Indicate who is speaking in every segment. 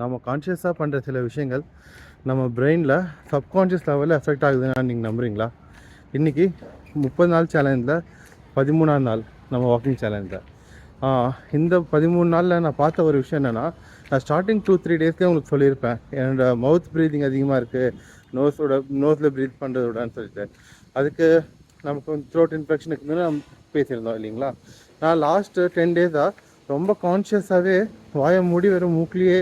Speaker 1: நம்ம கான்ஷியஸாக பண்ணுற சில விஷயங்கள் நம்ம பிரெயினில் சப்கான்ஷியஸ் லெவலில் எஃபெக்ட் ஆகுதுன்னு நீங்கள் நம்புகிறீங்களா இன்றைக்கி முப்பது நாள் சேலஞ்சில் பதிமூணாம் நாள் நம்ம வாக்கிங் சேலஞ்சில் இந்த பதிமூணு நாளில் நான் பார்த்த ஒரு விஷயம் என்னென்னா நான் ஸ்டார்டிங் டூ த்ரீ டேஸ்க்கே உங்களுக்கு சொல்லியிருப்பேன். என்னோட மவுத் ப்ரீதிங் அதிகமாக இருக்குது நோஸோட நோஸில் ப்ரீத் பண்ணுறதோடன்னு சொல்லிட்டு. அதுக்கு நமக்கு வந்து த்ரோட் இன்ஃபெக்ஷனுக்கு நம்ம பேசியிருந்தோம் இல்லைங்களா? நான் லாஸ்ட்டு டென் டேஸாக ரொம்ப கான்ஷியஸாகவே வாயை மூடி வெறும் மூக்கிலேயே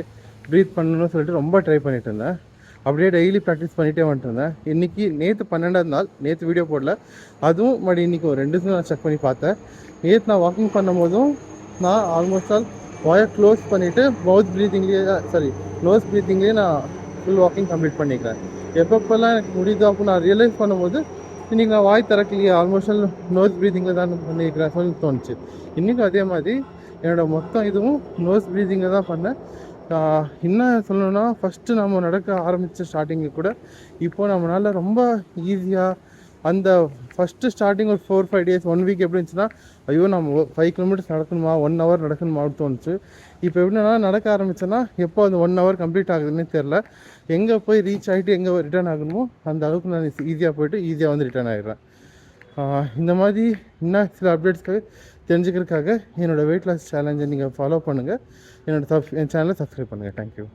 Speaker 1: ப்ரீத் பண்ணணும்னு சொல்லிட்டு ரொம்ப ட்ரை பண்ணிட்டு இருந்தேன். அப்படியே டெய்லி ப்ராக்டிஸ் பண்ணிகிட்டே வந்துட்டு இருந்தேன். இன்றைக்கி நேற்று பன்னெண்டாவது நாள். நேற்று வீடியோ போடல. அதுவும் மறுபடி இன்றைக்கி ஒரு ரெண்டு நான் செக் பண்ணி பார்த்தேன். நேற்று நான் வாக்கிங் பண்ணும்போதும் நான் ஆல்மோஸ்ட் ஆல் வாயை க்ளோஸ் பண்ணிவிட்டு மவுத் ப்ரீத்திங்லேயே சாரி நோஸ் ப்ரீத்திங்லேயே நான் ஃபுல் வாக்கிங் கம்ப்ளீட் பண்ணிக்கிறேன். எப்பப்பெல்லாம் எனக்கு முடியுதோ அப்போ நான் ரியலைஸ் பண்ணும்போது இன்றைக்கி நான் வாய் திறக்கலையே ஆல்மோஸ்ட் ஆல் நோஸ் ப்ரீத்திங்கில் தான் பண்ணியிருக்கிறேன் சொல்லி தோணுச்சு. இன்றைக்கும் அதே மாதிரி என்னோட மொத்தம் இதுவும் நோஸ் ப்ரீத்திங்கில் தான் பண்ணேன். என்ன சொல்லணும்னா ஃபஸ்ட்டு நம்ம நடக்க ஆரம்பித்த ஸ்டார்டிங்கில் கூட இப்போ நம்மளால் ரொம்ப ஈஸியாக அந்த ஃபஸ்ட்டு ஸ்டார்டிங் ஒரு four five days one week எப்படி இருந்துச்சுன்னா ஐயோ நம்ம ஃபைவ் கிலோமீட்டர்ஸ் நடக்கணுமா? ஒன் ஹவர் நடக்கணுமா? தோணுச்சு. இப்போ எப்படின்னா நடக்க ஆரம்பிச்சேன்னா எப்போ அந்த ஒன் ஹவர் கம்ப்ளீட் ஆகுதுன்னே தெரில எங்கே போய் ரீச் ஆகிட்டு எங்கே ரிட்டர்ன் ஆகணுமோ அந்த அளவுக்கு நான் ஈஸியாக போயிட்டு ஈஸியாக வந்து ரிட்டர்ன் ஆகிடுறேன் இந்த மாதிரி இன்னும் சில அப்டேட்ஸ்க்காக தெரிஞ்சுக்கிறதுக்காக என்னோடய வெயிட் லாஸ் சேலஞ்சை நீங்கள் ஃபாலோ பண்ணுங்கள் என்னோடய சப் என் சேனலை சப்ஸ்கிரைப் பண்ணுங்கள் தேங்க்யூ